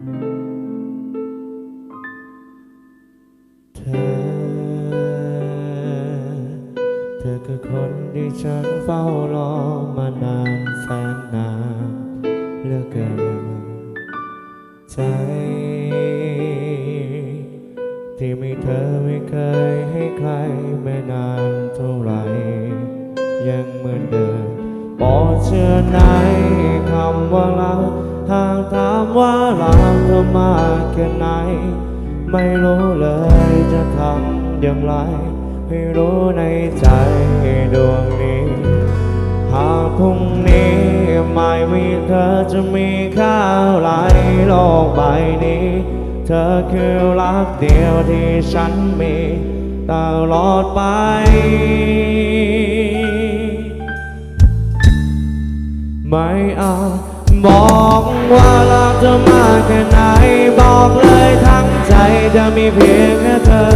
เธอ เธอคือคนที่ฉันเฝ้ารอมานานแสนนานเหลือเกินใจ ที่มีเธอไม่เคยให้ใครไม่นานเท่าไหรยังเหมือนเดิมบอกเชื่อในคำว่ารัก หากถามว่ารักเธอมากแค่ไหน ไม่รู้เลยจะทำอย่างไร ให้รู้ในใจดวงนี้ หากพรุ่งนี้ไม่มีเธอจะมีค่าไรโลกใบนี้ เธอคือรักเดียวที่ฉันมีตลอดไปไม่อาจ บอกว่ารักเธอมากแค่ไหน บอกเลยทั้งใจจะมีเพียงแค่เธอ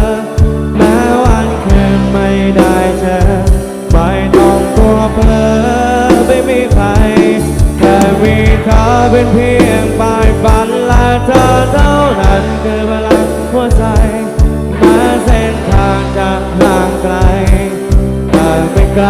แม้วันคืนไม่ได้เจอไม่ต้องกลัวเพลอไม่มีใครแค่มีเธอเป็นเพียงปลายฝันและเธอเท่านั้นคือพลังหัวใจแม้เส้นทางจะห่างไกลแต่ไม่ไกล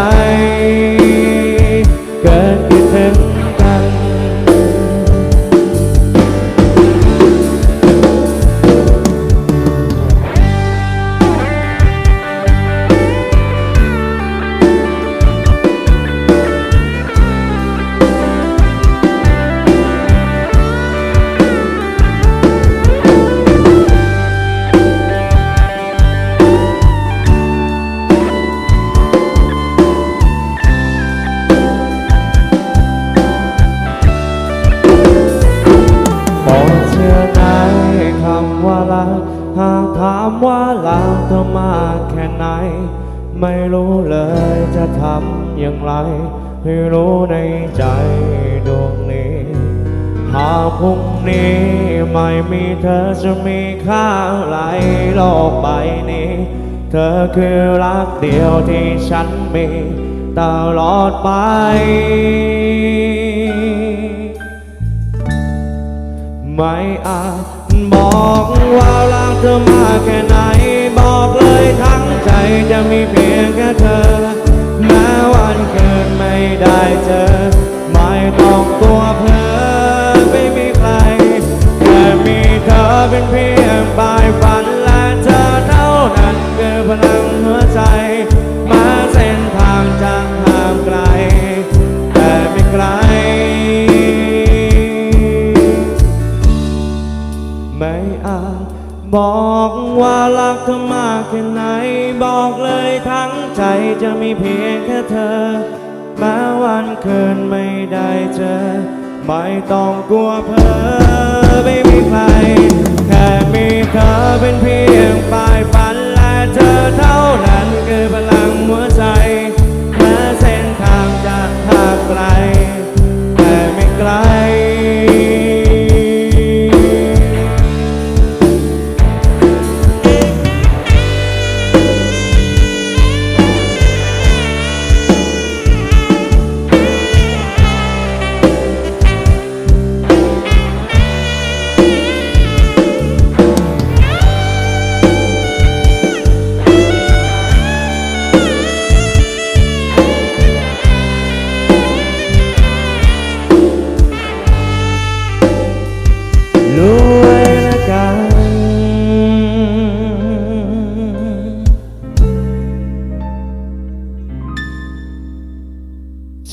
ารักเธอมากแค่ไหน ไม่รู้เลยจะทำอย่างไร ให้รู้ในใจดวงนี้ หากพรุ่งนี้ไม่มีเธอจะมีค่าอะไรโลกใบนี้ เธอคือรักเดียวที่ฉันมีตลอดไปไม่อาจบอกว่ารักเธอมากแค่ไหน ใจจะมีเพียงแค่เธอ แม้วันเกิดไม่ได้เจอ ไม่ต้องตัวเพลอไม่มีใครแค่มีเธอเป็นเพียงปลายฝันและเธอเท่านั้นคือพลังหัวใจ มาเส้นทางจะห่างไกล บอกว่ารักเธอมากแค่ไหน บอกเลยทั้งใจจะมีเพียงแค่เธอ แม้วันคืนไม่ได้เจอ ไม่ต้องกลัวเพ้อไม่มีใคร แค่มีเธอเป็นเพียง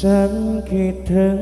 ฉันคิดถึง